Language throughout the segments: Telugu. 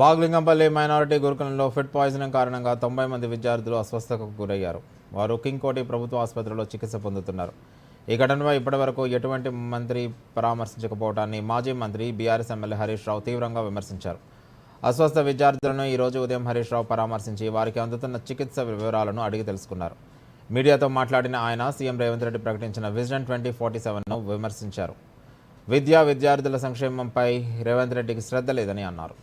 బాగ్లింగంపల్లి మైనారిటీ గురుకులంలో ఫుడ్ పాయిజనింగ్ కారణంగా తొంభై మంది విద్యార్థులు అస్వస్థతకు గురయ్యారు. వారు కింగ్కోటి ప్రభుత్వ ఆసుపత్రిలో చికిత్స పొందుతున్నారు. ఈ ఘటనపై ఇప్పటివరకు ఎటువంటి మంత్రి పరామర్శించకపోవడాన్ని మాజీ మంత్రి బీఆర్ఎస్ ఎమ్మెల్యే హరీష్ రావు తీవ్రంగా విమర్శించారు. అస్వస్థ విద్యార్థులను ఈ రోజు ఉదయం హరీష్ రావు పరామర్శించి వారికి అందుతున్న చికిత్స వివరాలను అడిగి తెలుసుకున్నారు. మీడియాతో మాట్లాడిన ఆయన సీఎం రేవంత్ రెడ్డి ప్రకటించిన విజన్ ట్వంటీ ఫార్టీ సెవెన్ను విమర్శించారు. విద్యా విద్యార్థుల సంక్షేమంపై రేవంత్ రెడ్డికి శ్రద్ధ లేదని అన్నారు.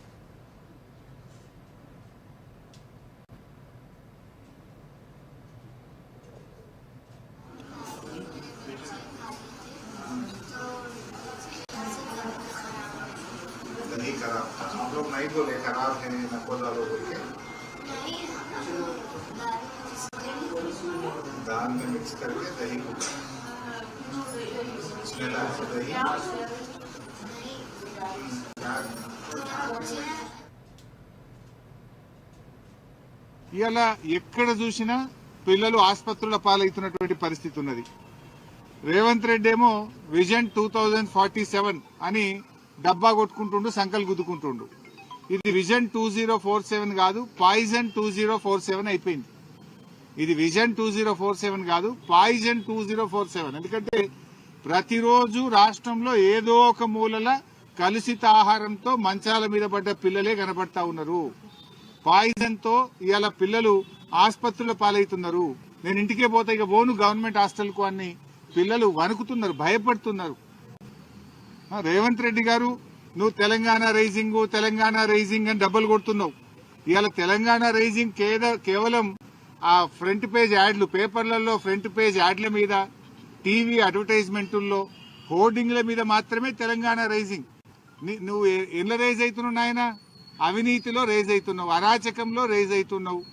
दही खराब था हम लोग नहीं बोले खराब है नको डालो बोल के दाल में मिक्स करके दही को स्मेल आया था दही ఇవాళ ఎక్కడ చూసినా పిల్లలు ఆసుపత్రుల పాలవుతున్నటువంటి పరిస్థితి ఉన్నది రేవంత్ రెడ్డి ఏమో vision two thousand forty seven అని డబ్బా కొట్టుకుంటుండు సంకలు గుద్దుకుంటుండు. ఇది vision two zero four seven కాదు poison two zero four seven అయిపోయింది. ఇది vision two zero four seven కాదు poison two zero four seven. ఎందుకంటే ప్రతిరోజు రాష్ట్రంలో ఏదో ఒక మూలల కలుషిత ఆహారంతో మంచాల మీద పడ్డ పిల్లలే కనబడతా ఉన్నారు. పాయిజన్తో ఇవాళ పిల్లలు ఆసుపత్రుల పాలవుతున్నారు. నేను ఇంటికే పోతే ఇక పోను గవర్నమెంట్ హాస్టల్కు అని పిల్లలు వణుకుతున్నారు భయపడుతున్నారు. రేవంత్ రెడ్డి గారు నువ్వు తెలంగాణ రైజింగ్ తెలంగాణ రైజింగ్ అని డబ్బులు కొడుతున్నావు. ఇవాళ తెలంగాణ రైజింగ్ కేవలం ఆ ఫ్రంట్ పేజ్ యాడ్లు పేపర్లలో ఫ్రంట్ పేజ్ యాడ్ల మీద టీవీ అడ్వర్టైజ్మెంటుల్లో హోర్డింగ్ల మీద మాత్రమే తెలంగాణ రైజింగ్. నువ్వు ఎ- రేజ్ అవుతున్నావు నాయన? అవినీతిలో రేజ్ అవుతున్నావు అరాచకంలో రేజ్ అవుతున్నావు.